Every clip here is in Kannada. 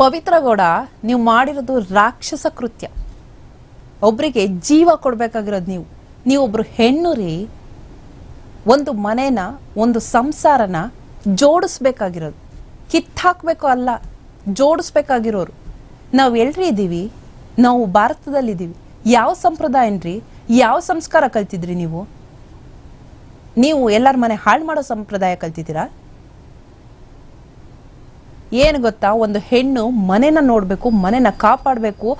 ಪವಿತ್ರ ಗೌಡ ನೀವು ಮಾಡಿರೋದು ರಾಕ್ಷಸ ಕೃತ್ಯ. ಒಬ್ರಿಗೆ ಜೀವ ಕೊಡಬೇಕಾಗಿರೋದು ನೀವು. ನೀವೊಬ್ಬರು ಹೆಣ್ಣು ರೀ, ಒಂದು ಮನೇನ, ಒಂದು ಸಂಸಾರನ ಜೋಡಿಸ್ಬೇಕಾಗಿರೋದು. ಕಿತ್ತಾಕ್ಬೇಕು ಅಲ್ಲ, ಜೋಡಿಸ್ಬೇಕಾಗಿರೋರು. ನಾವು ಎಲ್ರಿ ಇದ್ದೀವಿ ನಾವು ಭಾರತದಲ್ಲಿದ್ದೀವಿ ಯಾವ ಸಂಪ್ರದಾಯನ್ರಿ ಯಾವ ಸಂಸ್ಕಾರ ಕಲ್ತಿದ್ರಿ ನೀವು? ನೀವು ಎಲ್ಲರ ಮನೆ ಹಾಳು ಮಾಡೋ ಸಂಪ್ರದಾಯ ಕಲ್ತಿದ್ದೀರಾ? ಏನು ಗೊತ್ತಾ? ಒಂದು ಹೆಣ್ಣು ಮನೆನ ನೋಡಬೇಕು, ಮನೆನ ಕಾಪಾಡಬೇಕು,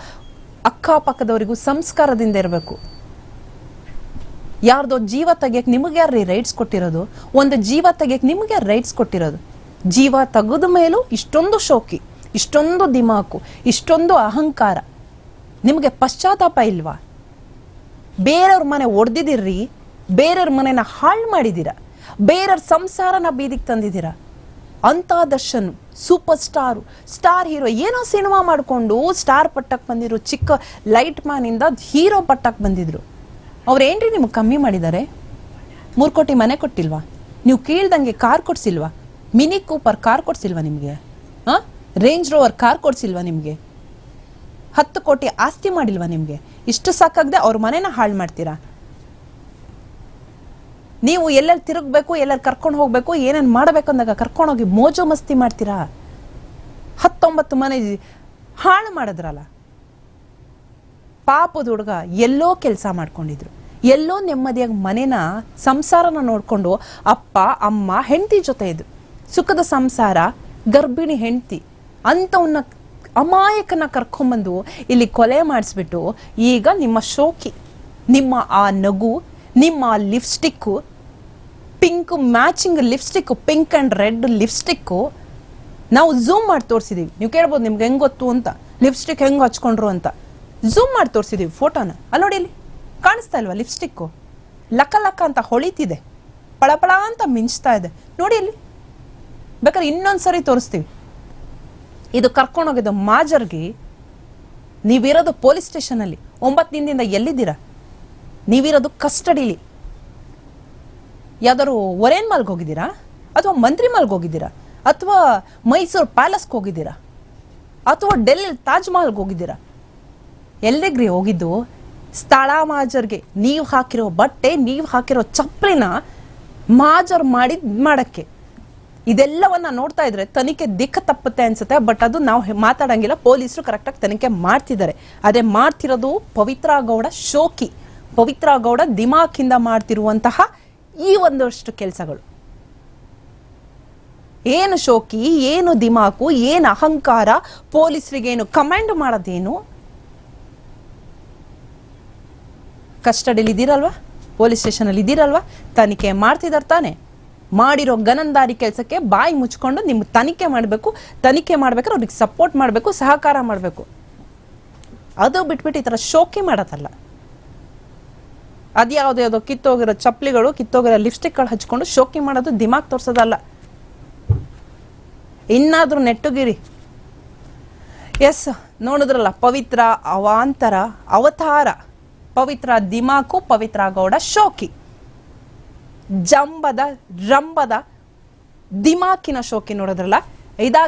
ಅಕ್ಕಪಕ್ಕದವರಿಗೂ ಸಂಸ್ಕಾರದಿಂದ ಇರಬೇಕು. ಯಾರ್ದೋ ಜೀವ ತೆಗಿಯಕ್ಕೆ ನಿಮಗೆ ಯಾರು ರೈಟ್ಸ್ ಕೊಟ್ಟಿರೋದು? ಒಂದು ಜೀವ ತೆಗಿಯಕ್ಕೆ ನಿಮಗೆ ಯಾರು ರೈಟ್ಸ್ ಕೊಟ್ಟಿರೋದು? ಜೀವ ತೆಗೆದ ಮೇಲೂ ಇಷ್ಟೊಂದು ಶೋಕಿ, ಇಷ್ಟೊಂದು ದಿಮಾಕು, ಇಷ್ಟೊಂದು ಅಹಂಕಾರ. ನಿಮಗೆ ಪಶ್ಚಾತ್ತಾಪ ಇಲ್ವಾ? ಬೇರೆಯವ್ರ ಮನೆ ಒಡೆದಿದ್ದೀರ್ರಿ, ಬೇರೆಯವ್ರ ಮನೆನ ಹಾಳು ಮಾಡಿದ್ದೀರಾ? ಬೇರೆಯವ್ರ ಸಂಸಾರನ ಬೀದಿಗೆ ತಂದಿದ್ದೀರಾ? ಅಂತ Darshan super star star hero ಏನೋ ಸಿನಿಮಾ ಮಾಡಿಕೊಂಡು ಸ್ಟಾರ್ ಪಟ್ಟಕ್ಕೆ ಬಂದಿರೋ ಚಿಕ್ಕ ಲೈಟ್ ಮ್ಯಾನಿಂದ ಹೀರೋ ಪಟ್ಟಕ್ಕೆ ಬಂದಿದ್ರು. ಅವ್ರೇನ್ರಿ ನಿಮ್ಗೆ ಕಮ್ಮಿ ಮಾಡಿದ್ದಾರೆ ಮೂರು ಕೋಟಿ ಮನೆ ಕೊಟ್ಟಿಲ್ವಾ? ನೀವು ಕೇಳ್ದಂಗೆ ಕಾರ್ ಕೊಡ್ಸಿಲ್ವಾ? ಮಿನಿ ಕೂಪರ್ ಕಾರ್ ಕೊಡ್ಸಿಲ್ವಾ ನಿಮಗೆ? ಹಾಂ? ರೇಂಜ್ ರೋವರ್ ಕಾರ್ ಕೊಡ್ಸಿಲ್ವಾ ನಿಮಗೆ? ಹತ್ತು ಕೋಟಿ ಆಸ್ತಿ ಮಾಡಿಲ್ವಾ ನಿಮಗೆ? ಇಷ್ಟು ಸಾಕಾಗದೆ ಅವ್ರ ಮನೇನ ಹಾಳು ಮಾಡ್ತೀರಾ? ನೀವು ಎಲ್ಲೆಲ್ಲಿ ತಿರುಗಬೇಕು, ಎಲ್ಲೆಲ್ಲಿ ಕರ್ಕೊಂಡು ಹೋಗಬೇಕು, ಏನೇನು ಮಾಡಬೇಕು ಅಂದಾಗ ಕರ್ಕೊಂಡು ಹೋಗಿ ಮೋಜು ಮಸ್ತಿ ಮಾಡ್ತೀರಾ? ಹತ್ತೊಂಬತ್ತು ಮನೆ ಹಾಳು ಮಾಡಿದ್ರಲ್ಲ. ಪಾಪದ ಹುಡುಗ ಎಲ್ಲೋ ಕೆಲಸ ಮಾಡ್ಕೊಂಡಿದ್ರು. ಎಲ್ಲೋ ನೆಮ್ಮದಿಯಾಗಿ ಮನೇನ, ಸಂಸಾರನ ನೋಡಿಕೊಂಡು ಅಪ್ಪ, ಅಮ್ಮ, ಹೆಂಡತಿ ಜೊತೆ ಇದ್ರು. ಸುಖದ ಸಂಸಾರ, ಗರ್ಭಿಣಿ ಹೆಂಡತಿ ಅಂಥವನ್ನ ಅಮಾಯಕನ ಕರ್ಕೊಂಬಂದು ಇಲ್ಲಿ ಕೊಲೆ ಮಾಡಿಸ್ಬಿಟ್ಟು ಈಗ ನಿಮ್ಮ ಶೋಕಿ, ನಿಮ್ಮ ಆ ನಗು ನಿಮ್ಮ lipstick pink, matching lipstick pink and red lipstick ನಾವು ಝೂಮ್ ಮಾಡಿ ತೋರಿಸಿದ್ದೀವಿ ನೀವು ಕೇಳ್ಬೋದು ನಿಮ್ಗೆ ಹೆಂಗೆ ಗೊತ್ತು ಅಂತ. ಲಿಪ್ಸ್ಟಿಕ್ ಹೆಂಗೆ ಹಚ್ಕೊಂಡ್ರು ಅಂತ. ಝೂಮ್ ಮಾಡಿ ತೋರಿಸಿದ್ದೀವಿ ಫೋಟೋನ. ಅಲ್ಲಿ ನೋಡಿ ಇಲ್ಲಿ. ಕಾಣಿಸ್ತಾ ಇಲ್ವಾ ಲಿಪ್ಸ್ಟಿಕ್ಕು? ಲಕ ಲಕ ಅಂತ ಹೊಳಿತಿದೆ. ಪಳಪಳ ಅಂತ ಮಿಂಚ್ತಾ ಇದೆ. ನೋಡಿ ಇಲ್ಲಿ. ಬೇಕಾದ್ರೆ ಇನ್ನೊಂದು ಸರಿ ತೋರಿಸ್ತೀವಿ. ಇದು ಕರ್ಕೊಂಡೋಗಿದ್ದು ಮಾಜರ್ಗೆ ನೀವಿರೋದು ಪೊಲೀಸ್ ಸ್ಟೇಷನಲ್ಲಿ. ಒಂಬತ್ತು ದಿನದಿಂದ ಎಲ್ಲಿದ್ದೀರಾ? ನೀವಿರೋದು ಕಸ್ಟಡಿಲಿ. ಯಾವ್ದಾದ್ರು ಒರೇನ್ ಮಾಲ್ಗೆ ಹೋಗಿದ್ದೀರಾ? ಅಥವಾ ಮಂತ್ರಿ ಮಾಲ್ಗೆ ಹೋಗಿದ್ದೀರಾ? ಅಥವಾ ಮೈಸೂರು ಪ್ಯಾಲೇಸ್ಗೆ ಹೋಗಿದ್ದೀರಾ? ಅಥವಾ ಡೆಲ್ಲಿ ತಾಜ್ ಮಹಲ್ಗೆ ಹೋಗಿದ್ದೀರಾ? ಎಲ್ಲಿಗ್ರಿ ಹೋಗಿದ್ದು ಸ್ಥಳ ಮಾಜರ್ಗೆ ನೀವು ಹಾಕಿರೋ ಬಟ್ಟೆ, ನೀವು ಹಾಕಿರೋ ಚಪ್ಪಲಿನ ಮಾಜರ್ ಮಾಡಿ ಮಾಡಕ್ಕೆ. ಇದೆಲ್ಲವನ್ನ ನೋಡ್ತಾ ಇದ್ರೆ ತನಿಖೆ ದಿಕ್ಕ ತಪ್ಪುತ್ತೆ ಅನ್ಸುತ್ತೆ, ಬಟ್ ಅದು ನಾವು ಮಾತಾಡಂಗಿಲ್ಲ. ಪೊಲೀಸರು ಕರೆಕ್ಟಾಗಿ ತನಿಖೆ ಮಾಡ್ತಿದ್ದಾರೆ. ಅದೇ ಮಾಡ್ತಿರೋದು ಪವಿತ್ರ ಗೌಡ ಶೋಕಿ. ಪವಿತ್ರ ಗೌಡ ದಿಮಾಕಿಂದ ಮಾಡ್ತಿರುವಂತಹ ಈ ಒಂದಷ್ಟು ಕೆಲಸಗಳು. ಏನು ಶೋಕಿ, ಏನು ದಿಮಾಕು, ಏನು ಅಹಂಕಾರ, ಪೊಲೀಸರಿಗೇನು ಕಮಾಂಡ್ ಮಾಡೋದೇನು? ಕಸ್ಟಡಿಲಿ ಇದ್ದೀರಲ್ವಾ ಪೊಲೀಸ್ ಸ್ಟೇಷನಲ್ಲಿ ಇದ್ದೀರಲ್ವಾ ತನಿಖೆ ಮಾಡ್ತಿದ್ದಾರೆ ತಾನೆ. ಮಾಡಿರೋ ಗನಂದಾರಿ ಕೆಲಸಕ್ಕೆ ಬಾಯಿ ಮುಚ್ಕೊಂಡು ನಿಮ್ಮ ತನಿಖೆ ಮಾಡಬೇಕು, ತನಿಖೆ ಮಾಡ್ಬೇಕಾದ್ರೆ ಅವ್ರಿಗೆ ಸಪೋರ್ಟ್ ಮಾಡಬೇಕು, ಸಹಕಾರ ಮಾಡಬೇಕು. ಅದು ಬಿಟ್ಬಿಟ್ಟು ಈ ಥರ ಶೋಕಿ ಮಾಡೋದಲ್ಲ. ಅದ್ಯಾವುದೋ ಯಾವುದೋ? ಕಿತ್ತೋಗಿರೋ ಚಪ್ಪಲಿಗಳು, ಕಿತ್ತೋಗಿರೋ ಲಿಪ್ಸ್ಟಿಕ್ಗಳು ಹಚ್ಕೊಂಡು ಶೋಕಿ ಮಾಡೋದು ದಿಮಾಗ್ ತೋರ್ಸೋದಲ್ಲ. ಇನ್ನಾದ್ರೂ ನೆಟ್ಟುಗಿರಿ. ಎಸ್, ನೋಡಿದ್ರಲ್ಲ, ಪವಿತ್ರ ಅವಾಂತರ, ಅವತಾರ. ಪವಿತ್ರ ದಿಮಾಕು, ಪವಿತ್ರ ಗೌಡ, ಶೋಕಿ. ಜಂಬದ, ರಂಬದ ದಿಮಾಕಿನ ಶೋಕಿ ನೋಡಿದ್ರಲ್ಲ, ಇದಾಗಿ